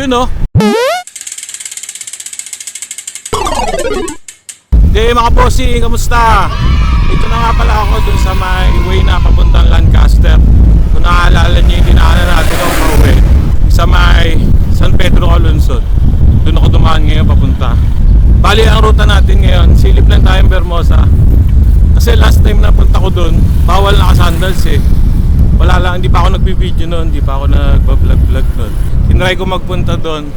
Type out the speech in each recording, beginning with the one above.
Yun oh. Hey mga bossing, kamusta? Ito na nga pala ako dun sa may way na papuntang Lancaster. Kung naaalala niyo yung dinaanan natin ng pauwi. Sa may San Pedro Calunson. Doon ako dumaan ngayon papunta. Bali ang ruta natin ngayon, silip lang tayong Bermosa. Kasi last time na punta ko doon, bawal naka-sandals eh. Wala lang, hindi pa ako nagbibideo noon, hindi pa ako nagbablog-vlog noon. Tinry ko magpunta doon.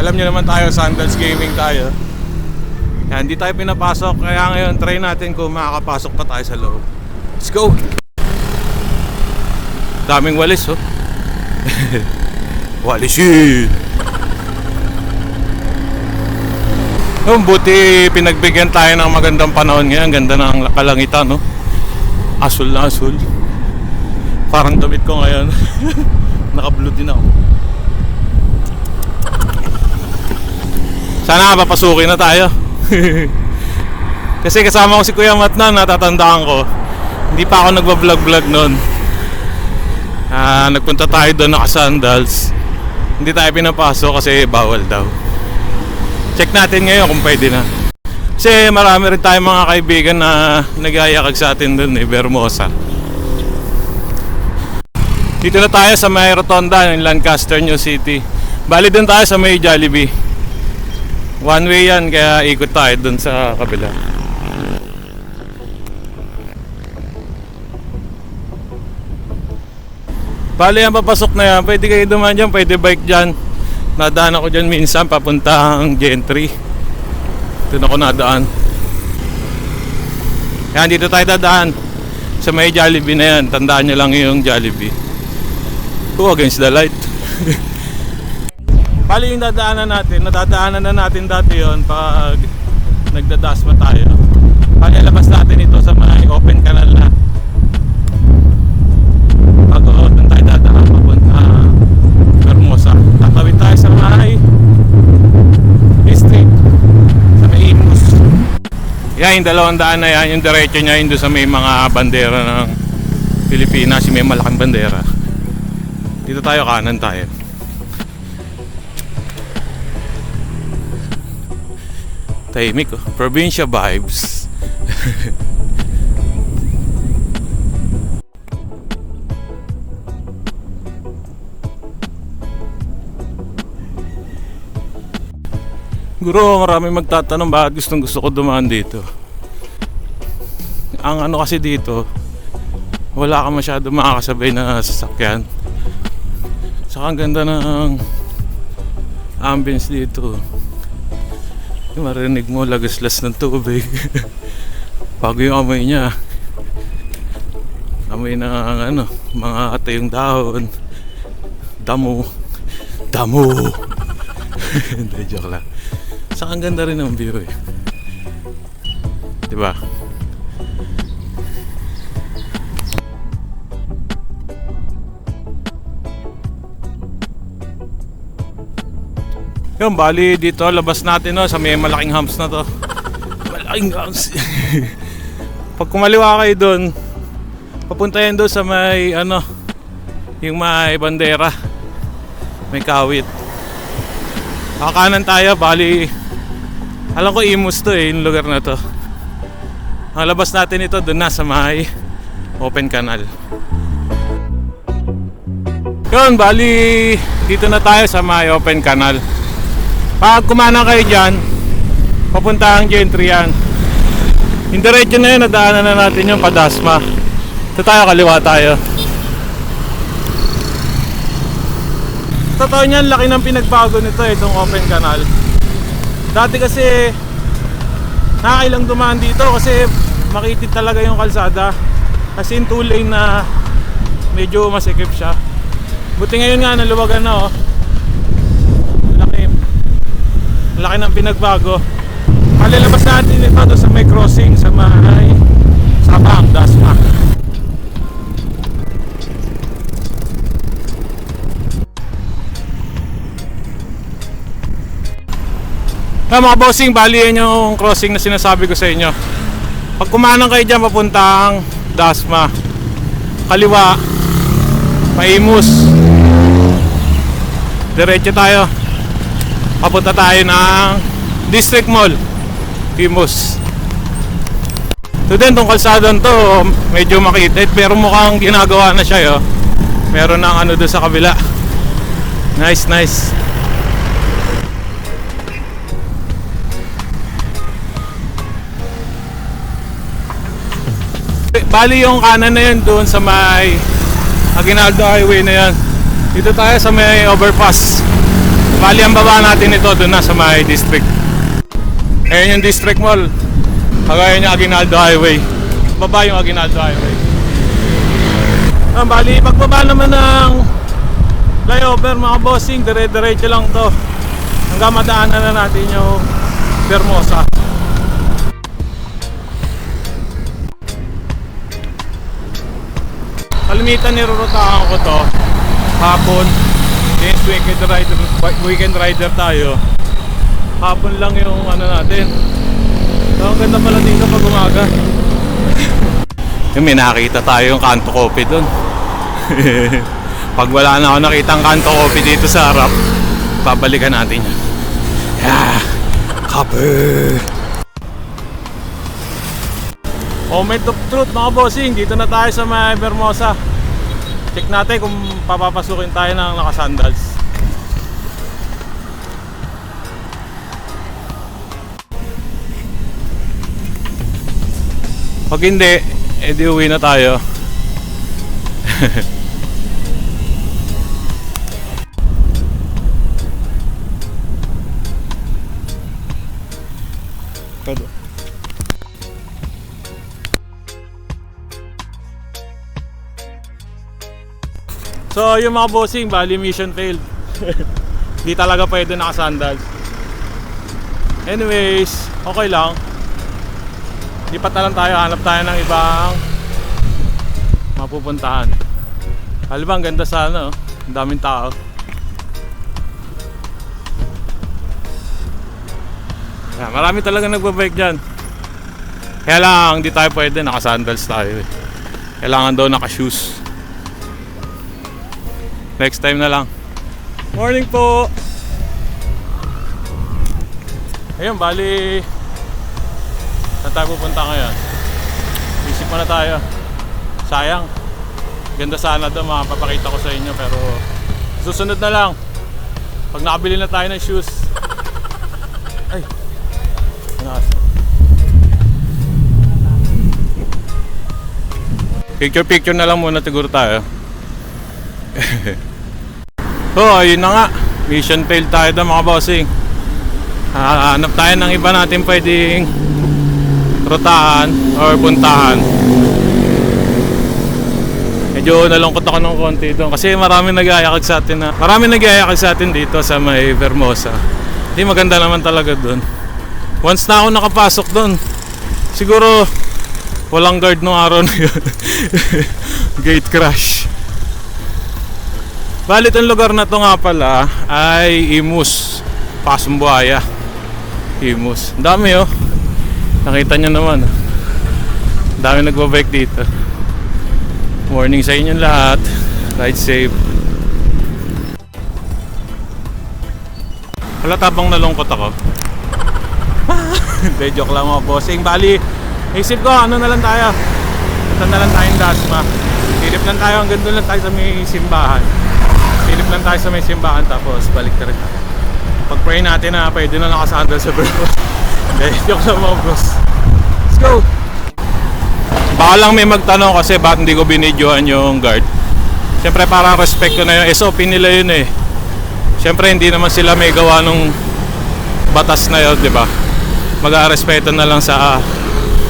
Alam niyo naman tayo, sandals gaming tayo. Kaya hindi tayo pinapasok, kaya ngayon try natin kung makakapasok pa tayo sa loob. Let's go! Daming walis oh. walis yun! Oh, buti pinagbigyan tayo ng magandang panahon ngayon. Ang ganda ng kalangitan, no? Asul na asul. Parang damit ko ngayon. Naka-blue din ako. Sana papasukin na tayo. Kasi kasama ko si Kuya Mat na, natatandaan ko. Hindi pa ako nagbablog-vlog noon. Ah, nagpunta tayo doon naka-sandals. Hindi tayo pinapasok kasi bawal daw. Check natin ngayon kung pwede na. Kasi marami rin tayong mga kaibigan na nagayakag sa atin doon eh, Bermosa. Dito na tayo sa may rotonda ng Lancaster, New City. Bali doon tayo sa may Jollibee. One way yan, kaya ikot tayo doon sa kabila. Bali yan, papasok na yan. Pwede kayo dumaan dyan, pwede bike dyan. Nadaan ako dyan minsan papuntang Gentry. Doon ako nadaan. Yan, dito tayo dadaan. Sa may Jollibee na yan. Tandaan nyo lang yung Jollibee. Oh, against the light. Bali yung dadaanan natin, nadadaanan na natin dati yon pag nagdadasma tayo. Bali labas natin ito sa may open canal na. Bago doon tayo dadaan papunta Hermosa. Tatawid tayo sa may street sa may Imus. Yan yung dalawang daan na yan, yung diretso niya yun doon sa may mga bandera ng Pilipinas, yung may malaking bandera. Dito tayo kanan tayo. Tahimik oh. Probinsya vibes. Guro, marami magtatanong bakit gustong gusto ko dumaan dito. Ang ano kasi dito, wala ka masyado makakasabay na sasakyan. Saka ang ganda ng ambience dito. Yung marinig mo lagaslas ng tubig. Bago yung amoy niya. Amoy ng ano, mga atayong dahon. Damo. Damo. Hindi, joke lang. Saka ang ganda rin ng view eh. Diba? Yung bali dito labas natin no sa may malaking humps na to. Malaking humps. Pag kumaliwa kayo doon, papunta yan doon sa may ano, yung may bandera. May kawit. Kakanan tayo, bali alam ko Imus to eh, yung lugar na to. Ang labas natin ito doon na sa may open canal. Yun, bali dito na tayo sa may open canal. Pag kumana kayo dyan, papunta ang gentry yan. Yung diretso na yun, nadaanan na natin yung padasma. Ito tayo, kaliwa tayo. Totoo niyan, laki ng pinagbago nito eh, itong open canal. Dati kasi, nakakailang dumaan dito kasi makitid talaga yung kalsada. Kasi yung two lane na medyo masikip siya. Buti ngayon nga, naluwagan na oh. Laki. Laki ng pinagbago. Palilabas natin ito sa may crossing sa may Sabang, Dasma. Ah, mga bossing, bali yan yung crossing na sinasabi ko sa inyo. Pag kumanang kayo dyan, papuntang Dasma. Kaliwa, Paimus. Diretso tayo. Papunta tayo ng District Mall. Timos. So din, tong kalsadang to, medyo makitid. Pero mukhang ginagawa na siya, yo. Meron ng ano doon sa kabila. Nice, nice. Bali yung kanan na yun doon sa may Aguinaldo Highway na yan. Dito tayo sa may overpass. Bali ang baba natin ito doon na sa may district. Ayan yung district mall. Kagaya niya Aguinaldo Highway. Baba yung Aguinaldo Highway. Ah, bali pagbaba naman ng flyover mga bossing, dire-diretso lang to. Hanggang madaanan na natin yung Bermosa. Kalimitan nirurutahan ko to hapon since weekend rider weekend rider tayo. Hapon lang yung ano natin. So ang ganda pala dito pag umaga. Yung may nakita tayo yung kanto coffee dun. Pag wala na ako nakita ang kanto coffee dito sa harap babalikan natin yun. Yeah. Coffee Moment of truth mga bossing, dito na tayo sa may Bermosa. Check natin kung papapasukin tayo ng nakasandals. Pag hindi, edi uwi na tayo. So yung mga bossing, bali mission failed. Di talaga pwede nakasandals. Anyways, okay lang. Lipat na lang tayo, hanap tayo ng ibang mapupuntahan. Alam ba, ang ganda sa ano, ang daming tao. Yeah, marami talaga nagbabike dyan. Kaya lang, di tayo pwede, nakasandals tayo eh. Kailangan daw naka-shoes. Next time na lang. Morning po! Ayun, bali... Saan tayo pupunta ngayon? Isip mo na tayo. Sayang. Ganda sana doon, makapapakita ko sa inyo pero susunod na lang. Pag nakabili na tayo ng shoes. Ay. Anas. Picture picture na lang muna siguro tayo. oh, ayun na nga. Mission failed tayo daw mga bossing. Ah, hanap tayo ng iba natin pwedeng rutahan or puntahan. Medyo nalungkot ako ng konti doon kasi marami nag-aayakag sa atin na marami nag-aayakag sa atin dito sa may Vermosa. Hindi maganda naman talaga doon. Once na ako nakapasok doon, siguro walang guard nung araw na yun. Gate crash. Balit ang lugar na to nga pala ay Imus, Pasumbuaya. Imus. Dami oh. Nakita nyo naman. Ang dami nagbabike dito. Morning sa inyo lahat. Ride safe. Wala tabang nalungkot ako. Hindi, joke lang mga bossing. Bali, isip ko ano na lang tayo. Punta na lang tayong Dasma. Silip lang tayo, hanggang doon lang tayo sa may simbahan. Silip lang tayo sa may simbahan tapos balik na rin tayo. Pag-pray natin na pwede na nakasandal sa bro. Hindi, joke lang mga boss. Let's go! Baka lang may magtanong kasi bakit hindi ko binidyoan yung guard. Siyempre parang respect ko na yung SOP nila yun eh. Siyempre hindi naman sila may gawa nung batas na yun, di ba? Mag-respeto na lang sa ah,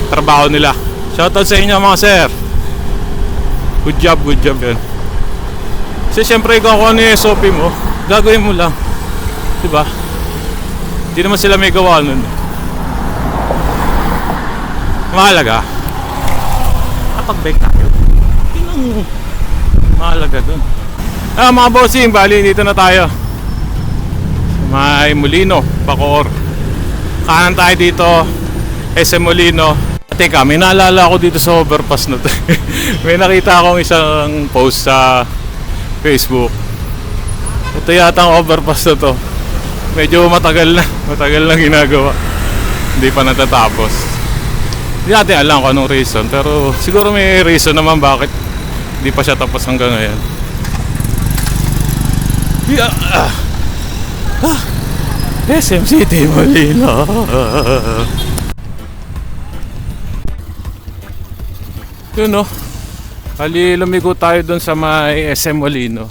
trabaho nila. Shoutout sa inyo mga sir. Good job, good job yun. Kasi siyempre ikaw kung ano yung SOP mo, gagawin mo lang. Di ba? Hindi naman sila may gawa nun. Mahalaga. Kapag-bike tayo. Yun ang mahalaga dun. Ah, mga bossing, bali dito na tayo. May Molino, Bacoor. Kanan tayo dito, SM Molino. Teka, may naalala ako dito sa overpass na to. may nakita akong isang post sa Facebook. Ito yata ang overpass na to. Medyo matagal na. Matagal na ginagawa. Hindi pa natatapos. Hindi natin alam kung anong reason. Pero siguro may reason naman bakit hindi pa siya tapos hanggang ngayon. Yeah. Ah. Ah. SM City, Manila. Yun no. Kali lumigo tayo doon sa may SM Molino.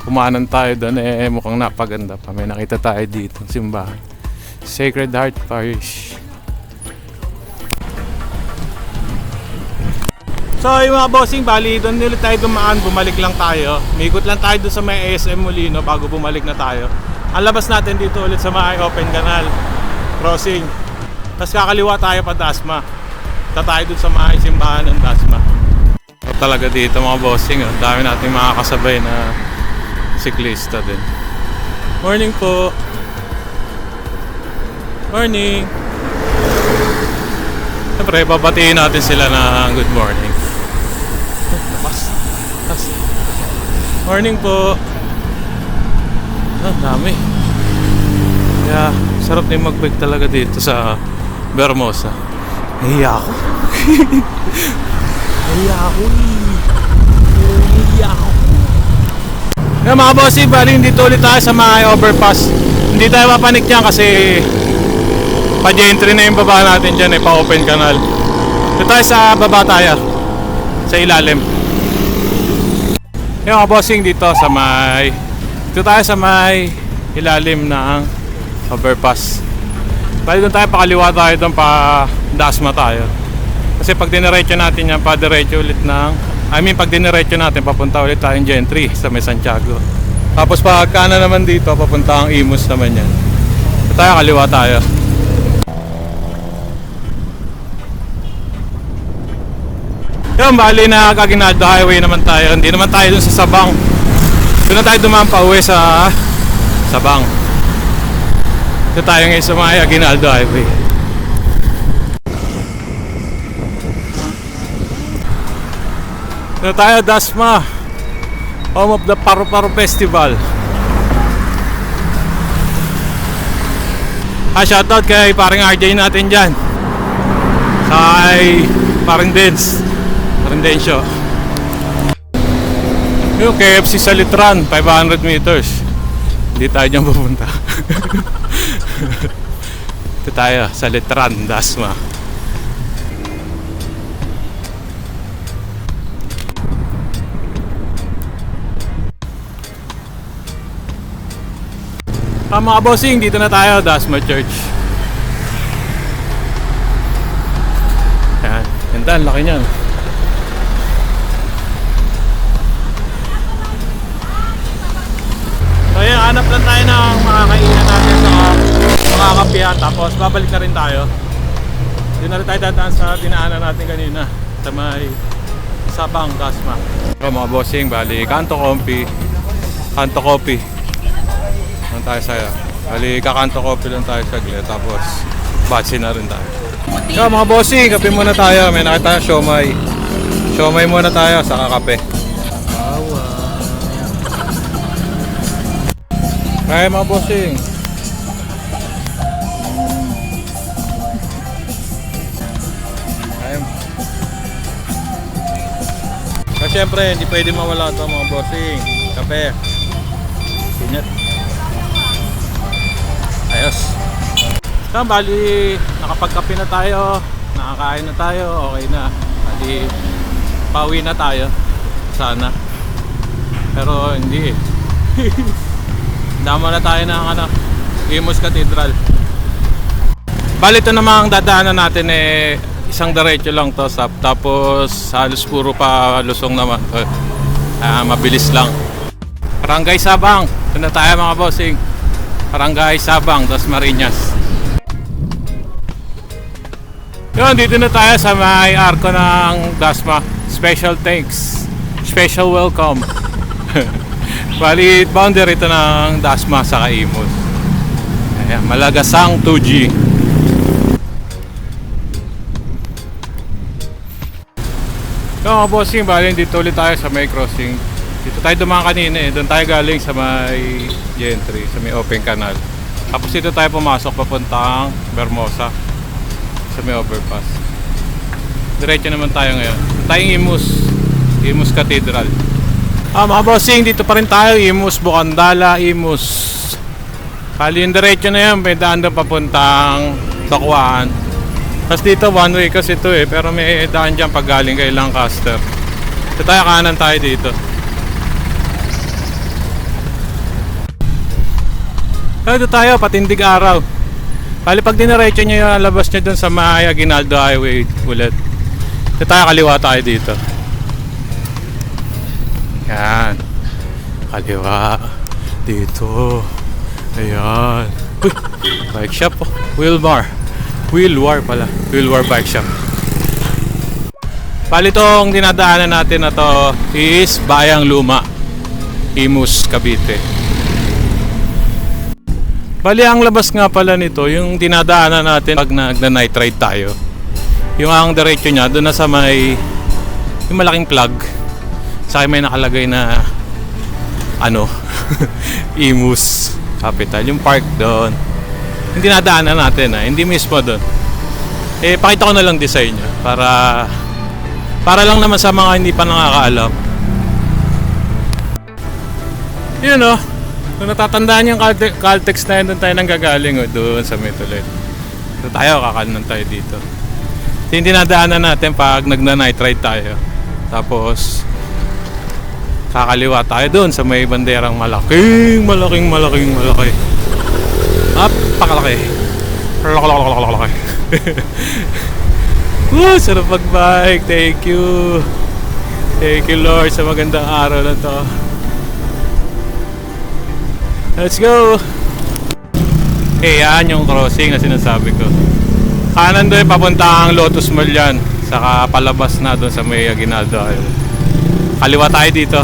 Kumanan tayo doon eh mukhang napaganda pa. May nakita tayo dito simbahan. Sacred Heart Parish. So yung mga bossing, bali doon ulit tayo dumaan, bumalik lang tayo. Mikot lang tayo doon sa may SM Molino bago bumalik na tayo. Ang labas natin dito ulit sa may open canal crossing. Tapos kakaliwa tayo pa Dasma. Punta tayo doon sa may simbahan ng Dasma. Talaga dito mga bossing, oh. dami nating mga kasabay na siklista din. Morning po. Morning. Siyempre, babatiin natin sila na good morning. Labas. Morning po. Ah, dami. Kaya, sarap din mag-bike talaga dito sa Bermosa. Nahiya ako. Nahiya ako eh. Nahiya ako. Mga bossy, bali dito ulit tayo sa mga overpass. Hindi tayo mapanik dyan kasi pa-gentry na yung baba natin dyan eh, pa-open canal. Dito tayo sa baba tayo. Sa ilalim. Yung mga bossing dito sa may... Dito tayo sa may ilalim ng overpass. Bali doon tayo pakaliwa tayo doon pa Dasma tayo. Kasi pag diniretso natin yan, pa diretso ulit ng... I mean, pag diniretso natin, papunta ulit tayong Gentry sa may Santiago. Tapos pag kanan naman dito, papunta ang Imus naman yan. Dito tayo, kaliwa tayo. Yung bali na Kaginaldo Highway naman tayo. Hindi naman tayo dun sa Sabang. Doon na tayo dumaan pa uwi sa Sabang. Ito tayo ngayon sa mga Aguinaldo Highway. Ito tayo, Dasma. Home of the Paru-Paru Festival. Ah, shoutout kay parang RJ natin dyan. Kay parang Dance. Parang Densyo. Yung KFC sa Litran, 500 meters. Hindi tayo dyan pupunta. Ito tayo sa Litran, Dasma. Ah, mga bossing, dito na tayo, Dasma Church. Yan, ganda, ang laki niyan. So yun, hanap lang tayo ng mga kainan natin sa mga kapihan. Tapos babalik na rin tayo. Yun na rin tayo dadaan sa dinaanan natin kanina. Sa may Sabang Dasma. So mga bossing, bali, Kanto Kompi. Kanto Kopi. Lang tayo sa Bali, kakanto kopi lang tayo saglit. Tapos, batsi na rin tayo. So mga bossing, kape muna tayo. May nakita tayo siomay. Siomay muna tayo, saka kape. Kaya mga bossing. Kaya. Kasi syempre, hindi pwede mawala ito mga bossing. Kape. Ayos. So, bali, nakapagkape na tayo. Nakakain na tayo. Okay na. Bali, pauwi na tayo. Sana. Pero hindi eh. Dama na tayo ng ano, Imus Cathedral. Bali ito namang dadaanan natin eh isang diretso lang to sa tapos halos puro pa lusong naman. Ah, mabilis lang. Barangay Sabang. Ito na tayo mga bossing. Barangay Sabang, Das Marinas. Yun, dito na tayo sa may arko ng Dasma. Special thanks. Special welcome. Bali, boundary ito ng Dasma sa Kaimos. Ayan, Malagasang 2G. Yung mga bossing, bali dito ulit tayo sa may crossing. Dito tayo dumaan kanina eh. Doon tayo galing sa may gentry, sa may open canal. Tapos dito tayo pumasok papuntang Bermosa sa may overpass. Diretso naman tayo ngayon. Tayong Imus. Imus Cathedral. Ah, mga bossing, dito pa rin tayo. Imus, Bukandala, Imus. Kali yung diretso na yan, may daan doon papuntang Bakuan. Tapos dito, one way kasi ito eh. Pero may daan dyan pag galing kay Lancaster. Ito tayo, kanan tayo dito. Ito tayo, patindig araw. Bali pag diniretso nyo yung labas nyo dun sa may Aguinaldo Highway ulit. Ito tayo, kaliwa tayo dito. Yan. Kaliwa. Dito. Ayan. Uy, bike shop oh. Wheelbar. Wheelwar pala. Wheelwar bike shop. Bali itong dinadaanan natin na to is Bayang Luma. Imus, Cavite. Bali ang labas nga pala nito, yung dinadaanan natin pag nagna-night ride tayo. Yung ang diretso niya, doon na sa may yung malaking plug. Sa may nakalagay na ano, Imus Capital. Yung park doon. Yung dinadaanan natin ha, hindi mismo doon. Eh, pakita ko na lang design niya para para lang naman sa mga hindi pa nakakaalam. Yun oh. Kung natatandaan yung Calte- Caltex na yun, doon tayo nang gagaling oh, doon sa Metulet. So tayo, kakanan tayo dito. Ito yung dinadaanan natin pag nagna-night ride tayo. Tapos, kakaliwa tayo doon sa may banderang malaking, malaking, malaking, malaki. Napakalaki. Laki. Woo, sarap mag-bike. Thank you. Thank you Lord sa magandang araw na to. Let's go! Eh, yan yung crossing na sinasabi ko. Kanan doon, papunta ang Lotus Mall yan. Saka palabas na doon sa may Aguinaldo. Kaliwa tayo dito.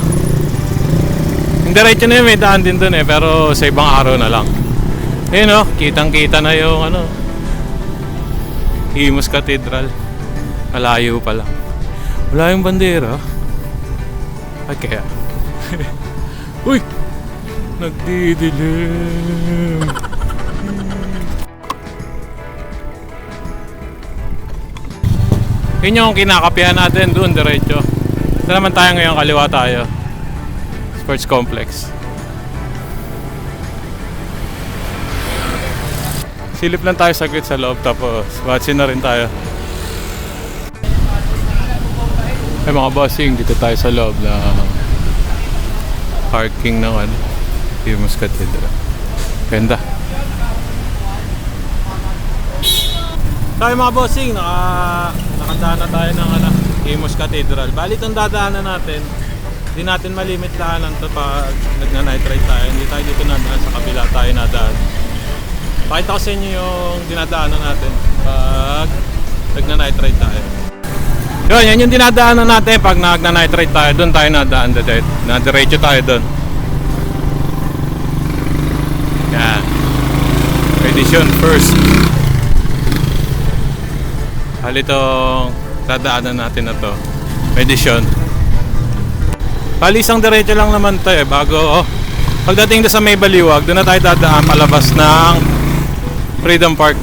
Yung diretso na yun, may daan din doon eh. Pero sa ibang araw na lang. Ayun oh, kitang kita na yung ano. Imus Cathedral. Malayo pa lang. Wala yung bandera. Ay kaya. Uy! Nagdidilim. Yun yung kinakapihan natin doon, diretso. Ito naman tayo ngayon, kaliwa tayo. Sports Complex. Silip lang tayo saglit sa loob tapos watching na rin tayo. Ay mga bossing, dito tayo sa loob na parking ng ano, Imus Cathedral. Ganda. Tayo mga bossing, naka, nakandaan na tayo ng ano, Imus Cathedral. Bali itong dadaanan natin, hindi natin malimit daanan to pag nagna-night ride tayo. Hindi tayo dito nadaan, sa kabila tayo nadaan. Pakita ko sa inyo yung dinadaanan natin pag nagna-night ride tayo. Yun, yan yung dinadaanan natin pag nagna-night ride tayo. Doon tayo nadaan, dead. Na-diretso tayo doon. Yan. Edition first. Hali itong dadaanan natin na to. Edition. Bali isang diretso lang naman to eh. Bago, oh. Pagdating doon sa may baliwag, doon na tayo dadaan palabas ng Freedom Park.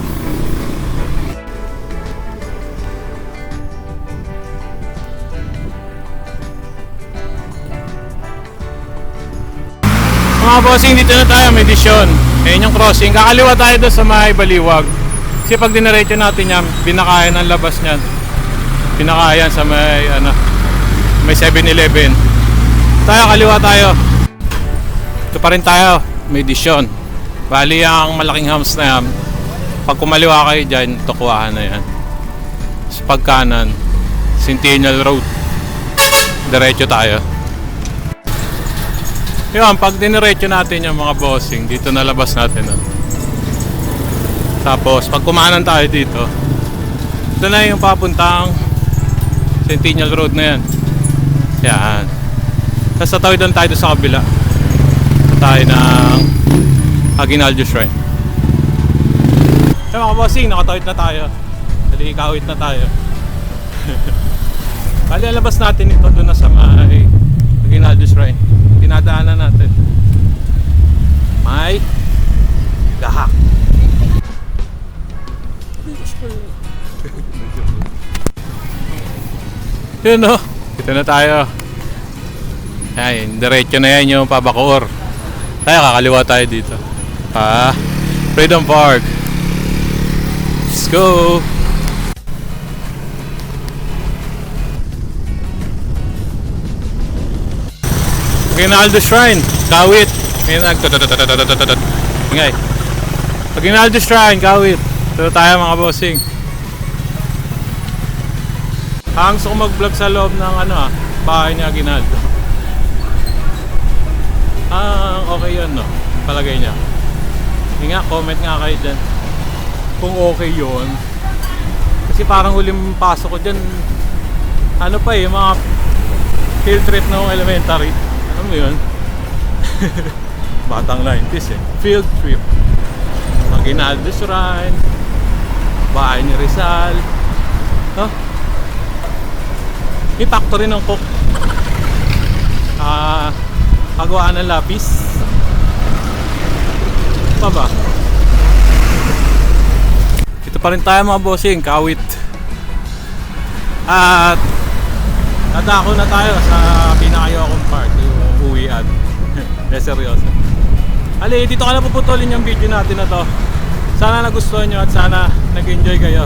Mga bossing, dito na tayo, may disyon. Ayan yung crossing. Kakaliwa tayo doon sa may baliwag. Kasi pag diniretso natin yan, binakayan ang labas niyan. Binakayan sa may, ano, may 7-Eleven. Tayo, kaliwa tayo. Ito pa rin tayo, may disyon. Bali ang malaking hams na yan. Pag kumaliwa kayo dyan, tukuhaan na yan. Sa pagkanan, Centennial Road. Diretso tayo. Yun, pag diniretso natin yung mga bossing, dito nalabas natin. No? Tapos, pag kumanan tayo dito, ito na yung papuntang Centennial Road na yan. Yan. Tapos tatawid lang tayo sa kabila. Tayo ng Aguinaldo Shrine. Ay mga bossing, nakatawid na tayo. Dali, ikawit na tayo. Bali, ang labas natin ito doon na sa may Aguinaldo Shrine. Tinadaanan natin. May gahak. Yun no. Dito na tayo. Ayan, diretso na yan yung Pabacoor. Tayo, kakaliwa tayo dito. Ah, Freedom Park. Let's go! Aguinaldo Shrine, Kawit. Ngayon Ingay. Aguinaldo Shrine, Kawit. Ito tayo mga bossing. Ang gusto mag-vlog sa loob ng ano ah, bahay ni Aguinaldo. Ah, okay yun no. Palagay niya. Hindi nga, comment nga kayo dyan. Kung okay yun. Kasi parang huling pasok ko dyan, ano pa eh, mga field trip na akong elementary. Ano mo yun? Batang 90s eh. Field trip. Aguinaldo Shrine. Bahay ni Rizal. Huh? May factory ng cook. Ah, pagawaan ng lapis. Pa ba? Ito pa rin tayo mga bossing, kawit. At Nadako na tayo sa pinakayokong part, yung uwian. De seryoso. Ali, dito ka na puputulin yung video natin na to. Sana nagustuhan nyo at sana nag-enjoy kayo.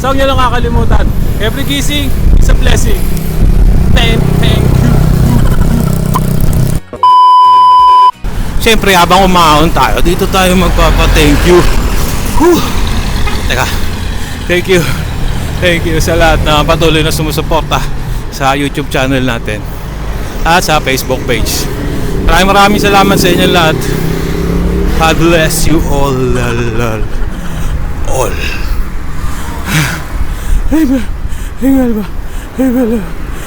So, huwag nyo lang kakalimutan. Every gising is a blessing. Thank, thank you. Siyempre, habang umahon tayo, dito tayo magpapa-thank you. Whew. Teka. Thank you. Thank you sa lahat na patuloy na sumusuporta sa YouTube channel natin at sa Facebook page. Maraming maraming salamat sa inyo lahat. God bless you all. All. all. Ay ba? Hingal ba? Ay ba?